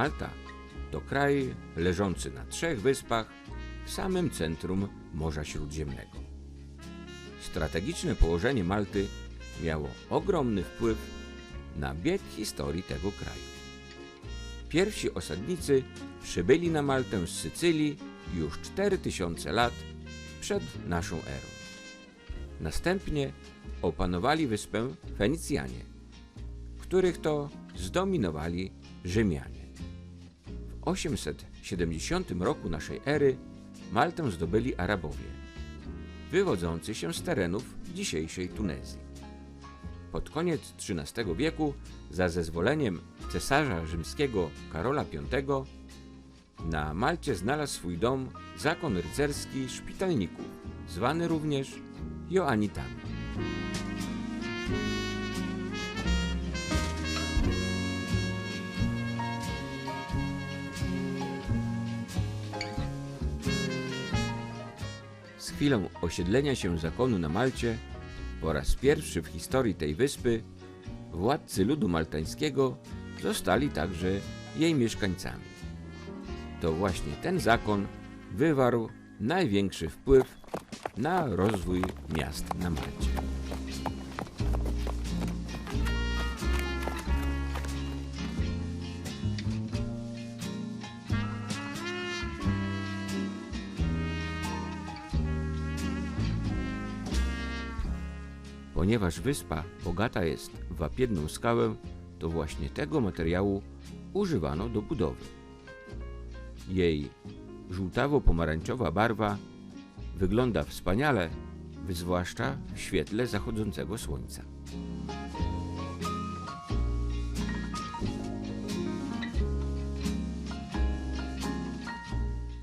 Malta to kraj leżący na trzech wyspach w samym centrum Morza Śródziemnego. Strategiczne położenie Malty miało ogromny wpływ na bieg historii tego kraju. Pierwsi osadnicy przybyli na Maltę z Sycylii już 4000 lat przed naszą erą. Następnie opanowali wyspę Fenicjanie, których to zdominowali Rzymianie. W 870 roku naszej ery Maltę zdobyli Arabowie, wywodzący się z terenów dzisiejszej Tunezji. Pod koniec XIII wieku, za zezwoleniem cesarza rzymskiego Karola V, na Malcie znalazł swój dom zakon rycerski szpitalników, zwany również Joannitami. Chwilą osiedlenia się zakonu na Malcie, po raz pierwszy w historii tej wyspy, władcy ludu maltańskiego zostali także jej mieszkańcami. To właśnie ten zakon wywarł największy wpływ na rozwój miast na Malcie. Ponieważ wyspa bogata jest w wapienną skałę, to właśnie tego materiału używano do budowy. Jej żółtawo-pomarańczowa barwa wygląda wspaniale, zwłaszcza w świetle zachodzącego słońca.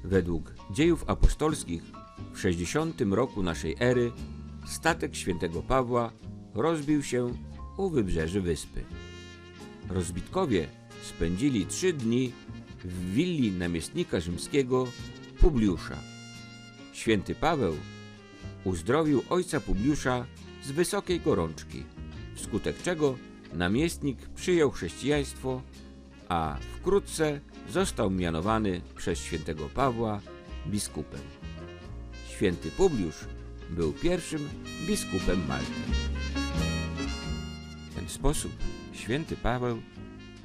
Według dziejów apostolskich w 60 roku naszej ery statek świętego Pawła rozbił się u wybrzeży wyspy. Rozbitkowie spędzili trzy dni w willi namiestnika rzymskiego Publiusza. Święty Paweł uzdrowił ojca Publiusza z wysokiej gorączki, wskutek czego namiestnik przyjął chrześcijaństwo, a wkrótce został mianowany przez świętego Pawła biskupem. Święty Publiusz był pierwszym biskupem Malty. W ten sposób święty Paweł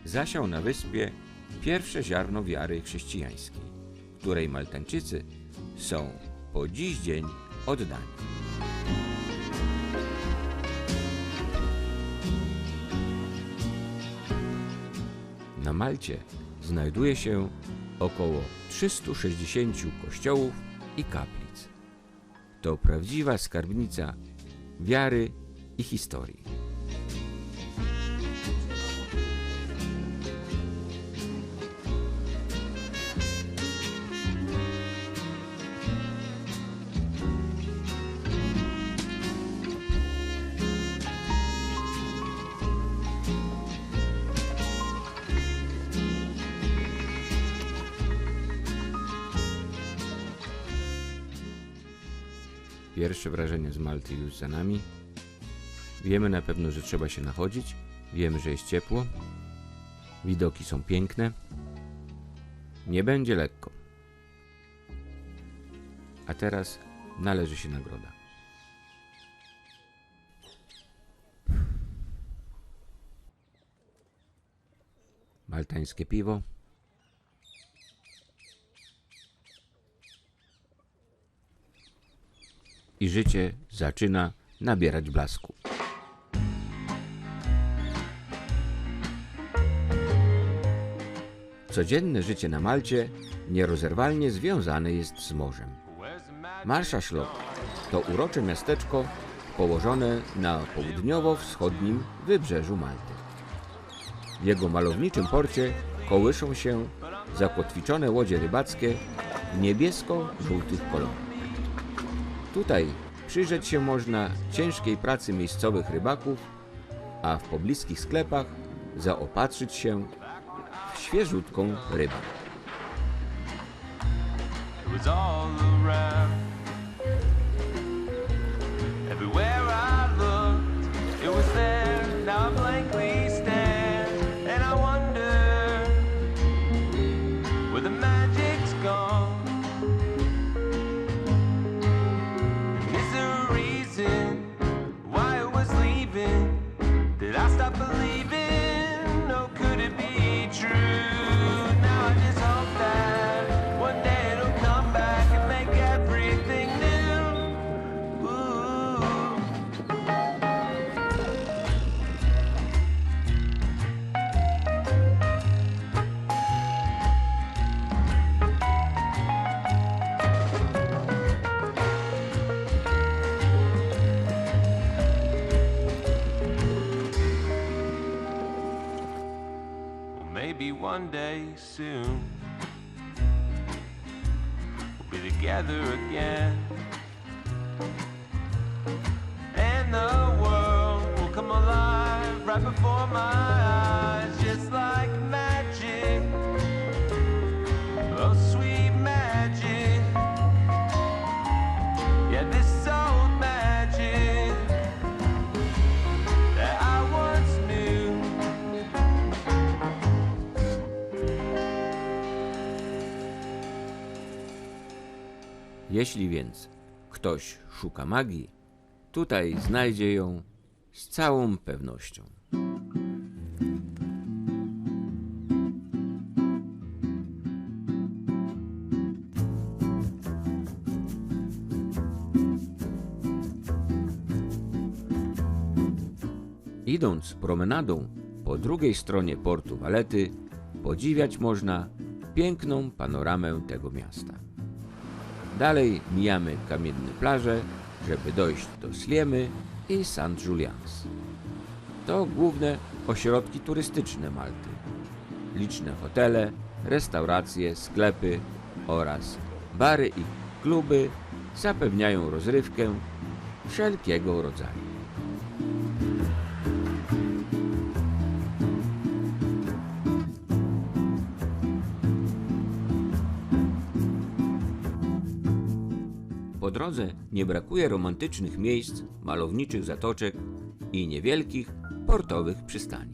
zasiał na wyspie pierwsze ziarno wiary chrześcijańskiej, której Maltańczycy są po dziś dzień oddani. Na Malcie znajduje się około 360 kościołów i kaplic. To prawdziwa skarbnica wiary i historii. Pierwsze wrażenie z Malty już za nami. Wiemy na pewno, że trzeba się nachodzić. Wiemy, że jest ciepło. Widoki są piękne. Nie będzie lekko. A teraz należy się nagroda. Maltańskie piwo. I życie zaczyna nabierać blasku. Codzienne życie na Malcie nierozerwalnie związane jest z morzem. Marszaszlok to urocze miasteczko położone na południowo-wschodnim wybrzeżu Malty. W jego malowniczym porcie kołyszą się zakotwiczone łodzie rybackie w niebiesko-żółtych kolorach. Tutaj przyjrzeć się można ciężkiej pracy miejscowych rybaków, a w pobliskich sklepach zaopatrzyć się w świeżutką rybę. Everywhere I looked, it was there. Now I blankly maybe one day soon we'll be together again. And the world will come alive right before my eyes, just like Jeśli więc ktoś szuka magii, tutaj znajdzie ją z całą pewnością. Idąc promenadą po drugiej stronie portu Walety, podziwiać można piękną panoramę tego miasta. Dalej mijamy kamienne plaże, żeby dojść do Sliemy i St. Julians. To główne ośrodki turystyczne Malty. Liczne hotele, restauracje, sklepy oraz bary i kluby zapewniają rozrywkę wszelkiego rodzaju. Drodze nie brakuje romantycznych miejsc, malowniczych zatoczek i niewielkich portowych przystani.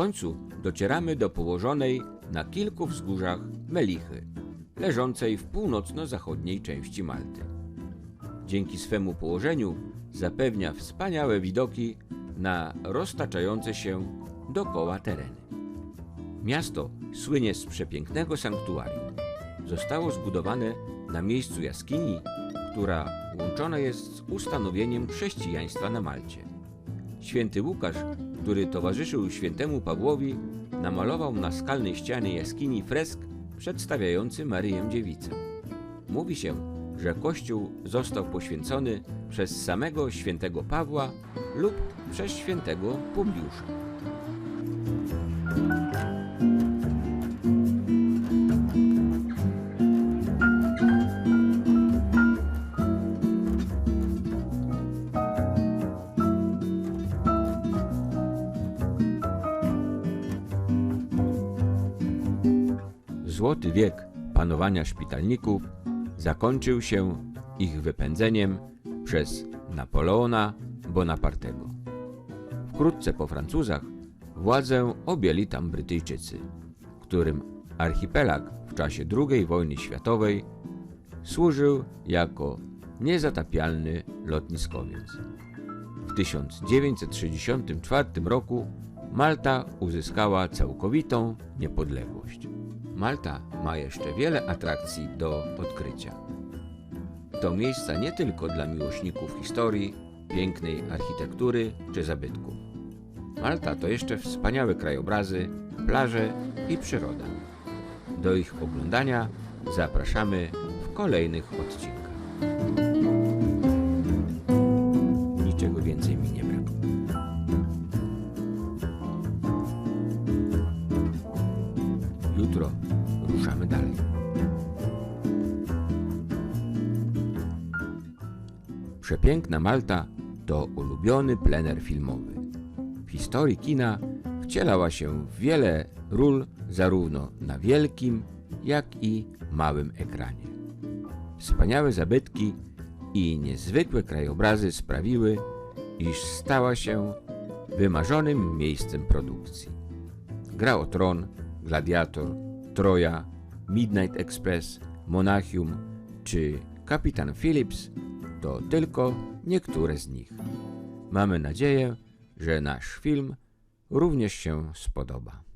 Końcu docieramy do położonej na kilku wzgórzach Melichy, leżącej w północno-zachodniej części Malty. Dzięki swemu położeniu zapewnia wspaniałe widoki na roztaczające się dokoła tereny. Miasto słynie z przepięknego sanktuarium. Zostało zbudowane na miejscu jaskini, która łączona jest z ustanowieniem chrześcijaństwa na Malcie. Święty Łukasz, który towarzyszył świętemu Pawłowi, namalował na skalnej ścianie jaskini fresk przedstawiający Maryję Dziewicę. Mówi się, że kościół został poświęcony przez samego świętego Pawła lub przez świętego Publiusza. Złoty wiek panowania szpitalników zakończył się ich wypędzeniem przez Napoleona Bonapartego. Wkrótce po Francuzach władzę objęli tam Brytyjczycy, którym archipelag w czasie II wojny światowej służył jako niezatapialny lotniskowiec. W 1964 roku Malta uzyskała całkowitą niepodległość. Malta ma jeszcze wiele atrakcji do odkrycia. To miejsca nie tylko dla miłośników historii, pięknej architektury czy zabytków. Malta to jeszcze wspaniałe krajobrazy, plaże i przyroda. Do ich oglądania zapraszamy w kolejnych odcinkach. Przepiękna Malta to ulubiony plener filmowy. W historii kina wcielała się w wiele ról zarówno na wielkim, jak i małym ekranie. Wspaniałe zabytki i niezwykłe krajobrazy sprawiły, iż stała się wymarzonym miejscem produkcji. Gra o Tron, Gladiator, Troja, Midnight Express, Monachium czy Kapitan Phillips to tylko niektóre z nich. Mamy nadzieję, że nasz film również się spodoba.